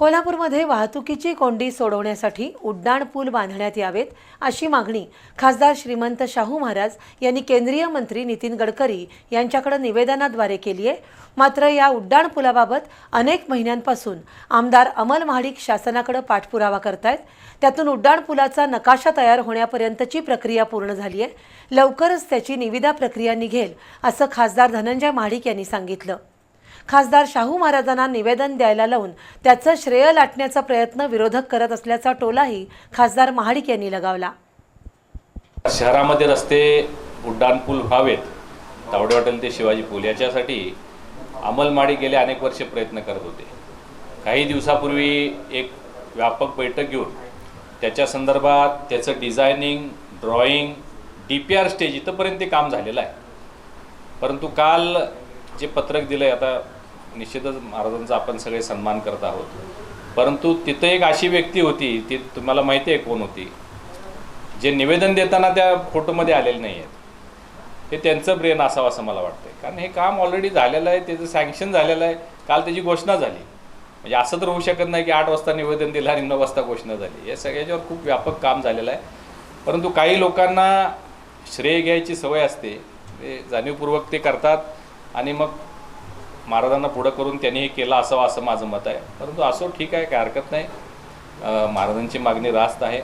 कोल्हापूरमध्ये वाहतुकीची कोंडी सोडवण्यासाठी उड्डाण पूल बांधण्यात यावेत अशी मागणी खासदार श्रीमंत शाहू महाराज यांनी केंद्रीय मंत्री नितीन गडकरी यांच्याकडे निवेदनाद्वारे केली आहे. मात्र या उड्डाण पुलाबाबत अनेक महिन्यांपासून आमदार अमल महाडिक शासनाकडे पाठपुरावा करतायत. त्यातून उड्डाण पुलाचा नकाशा तयार होण्यापर्यंतची प्रक्रिया पूर्ण झाली आहे. लवकरच त्याची निविदा प्रक्रिया निघेल असं खासदार धनंजय महाडिक यांनी सांगितलं. खासदार शाहू महाराजांना निवेदन द्यायला लावून त्याचं श्रेय लाटण्याचा प्रयत्न विरोधक करत असल्याचा टोलाही खासदार महाडिक यांनी लगावला. शहरामध्ये रस्ते उड्डाणपूल व्हावेत तावडे हॉटेल ते शिवाजी पूल याच्यासाठी अंमलमाडी गेले अनेक वर्षे प्रयत्न करत होते. काही दिवसापूर्वी एक व्यापक बैठक घेऊन त्याच्या संदर्भात त्याचं designing drawing D P R stage इथंपर्यंत ते काम झालेलं आहे. परंतु काल जे पत्रक दिलं आहे आता निश्चितच महाराजांचा आपण सगळे सन्मान करत आहोत. परंतु तिथं एक अशी व्यक्ती होती ती तुम्हाला माहिती आहे कोण होती? जे निवेदन देताना त्या फोटोमध्ये आलेले नाही आहेत हे त्यांचं ब्रेन असावं असं मला वाटतंय. कारण हे काम ऑलरेडी झालेलं आहे त्याचं सँक्शन झालेलं आहे. काल त्याची घोषणा झाली. म्हणजे असं तर होऊ शकत नाही की आठ वाजता निवेदन दिलं आणि नऊ वाजता घोषणा झाली. या सगळ्याच्यावर खूप व्यापक काम झालेलं आहे. परंतु काही लोकांना श्रेय घ्यायची सवय असते. ते जाणीवपूर्वक ते करतात. आणि मग महाराजांना पुढं करून त्यांनी हे केलं असावं असं माझं मत आहे. परंतु असो ठीक आहे काय हरकत नाही. महाराजांची मागणी रास्त आहे.